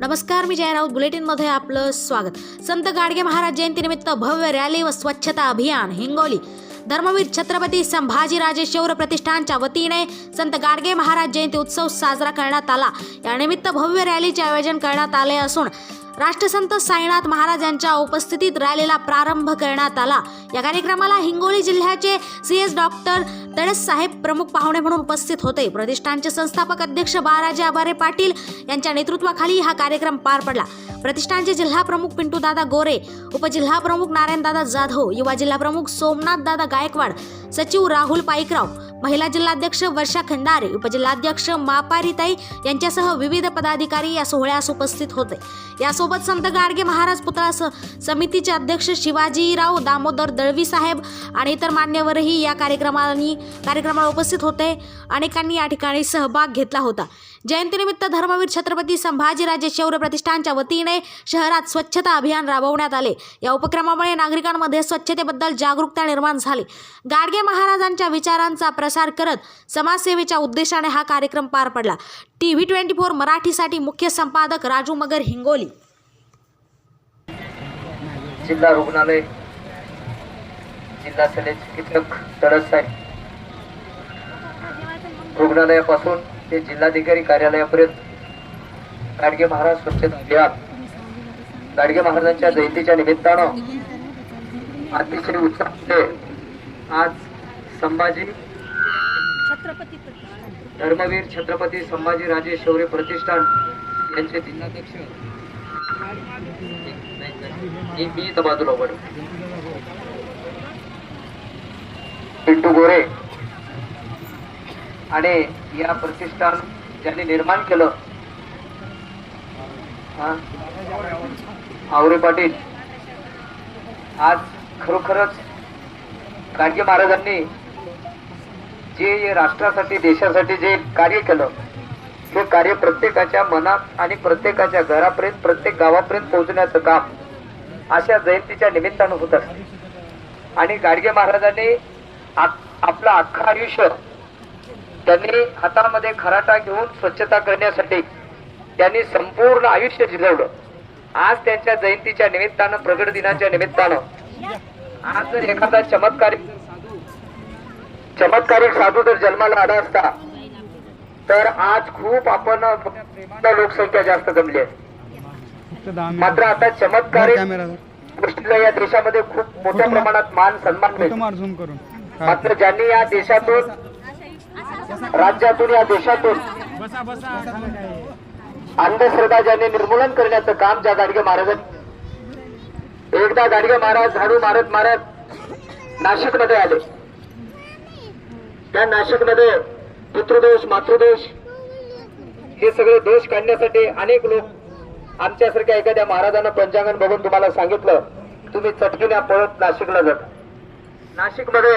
नमस्कार मी जय राऊत. बुलेटिनमध्ये आपलं स्वागत. संत गाडगे महाराज जयंतीनिमित्त भव्य रॅली व स्वच्छता अभियान हिंगोली. धर्मवीर छत्रपती संभाजीराजे शौर प्रतिष्ठानच्या वतीने संत गाडगे महाराज जयंती उत्सव साजरा करण्यात आला. यानिमित्त भव्य रॅलीचे आयोजन करण्यात आले असून राष्ट्रसंत साईनाथ महाराज यांच्या उपस्थितीत रॅलीला प्रारंभ करण्यात आला. या कार्यक्रमाला हिंगोली जिल्ह्याचे सी एस डॉक्टर तडस साहेब प्रमुख पाहुणे म्हणून उपस्थित होते. प्रतिष्ठानचे संस्थापक अध्यक्ष बाळाजी आबारे पाटील यांच्या नेतृत्वाखाली हा कार्यक्रम पार पडला. प्रतिष्ठानचे जिल्हा प्रमुख पिंटूदादा गोरे उपजिल्हा प्रमुख नारायणदादा जाधव युवा जिल्हा प्रमुख सोमनाथ दादा गायकवाड सचिव राहुल पाईकराव महिला जिल्हाध्यक्ष वर्षा खंडारे उपजिल्हाध्यक्ष मापारीताई यांच्यासह विविध पदाधिकारी या सोहळ्यास उपस्थित होते. या सो सोबत संत गाडगे महाराज पुतळा समितीचे अध्यक्ष शिवाजीराव दामोदर दळवी साहेब आणि इतर मान्यवरही या कार्यक्रमानी कार्यक्रमाला उपस्थित होते. अनेकांनी या ठिकाणी सहभाग घेतला होता. जयंतीनिमित्त धर्मवीर छत्रपती संभाजीराजे शौर्य प्रतिष्ठानच्या वतीने शहरात स्वच्छता अभियान राबवण्यात आले. या उपक्रमामुळे नागरिकांमध्ये स्वच्छतेबद्दल जागरूकता निर्माण झाली. गाडगे महाराजांच्या विचारांचा प्रसार करत समाजसेवेच्या उद्देशाने हा कार्यक्रम पार पडला. टी व्ही ट्वेंटी फोर मराठीसाठी मुख्य संपादक राजू मगर हिंगोली जिल्हा रुग्णालय जिल्हा शल्य चिकित्सक तडस साहेब. रुग्णालयापासून ते जिल्हाधिकारी कार्यालयापर्यंत गाडगे महाराज स्वच्छता अभियान गाडगे महाराजांच्या जयंतीच्या निमित्तानं अतिशय उत्साहाने आज संभाजी छत्रपती धर्मवीर छत्रपती संभाजी राजे शौर्य प्रतिष्ठान यांचे जिल्हाध्यक्ष मी इथं बाजूला पिंटू गोरे. आणि या प्रतिष्ठान ज्यांनी निर्माण केलं आवरे पाटील. आज खरोखरच गाडगे महाराजांनी जे राष्ट्रासाठी देशासाठी जे कार्य केलं हे कार्य प्रत्येकाच्या मनात आणि प्रत्येकाच्या घरापर्यंत प्रत्येक गावापर्यंत पोहोचण्याचं काम अशा जयंतीच्या निमित्तानं होत असते. आणि गाडगे महाराजांनी आपलं अख्खं आयुष्य त्यांनी हातामध्ये खराटा घेऊन स्वच्छता करण्यासाठी त्यांनी संपूर्ण आयुष्य झिजवलं आज त्यांच्या जयंतीच्या निमित्तानं प्रगट दिनाच्या निमित्तानं आज जर एखादा चमत्कारिक चमत्कारिक साधू जर जन्माला आला असता तर आज खूप आपण लोकसंख्या जास्त जमली आहे. मात्र आता चमत्कारिक कॅमेरा गोष्टीला या देशामध्ये खूप मोठ्या प्रमाणात मान सन्मान करून. मात्र ज्यांनी या देशातून राज्यातून या देशातून अंधश्रद्धा ज्यांनी निर्मूलन करण्याचं काम ज्या गाडगे महाराजांनी एकदा गाडगे महाराज झाडू मारत मारत नाशिकमध्ये आले. त्या नाशिक पुत्रदोष मातृदोष हे सगळे दोष काढण्यासाठी अनेक लोक आमच्यासारख्या एखाद्या महाराजांना पंचांगण बघून तुम्हाला सांगितलं तुम्ही चटकीने पळत नाशिकला जाता. नाशिकमध्ये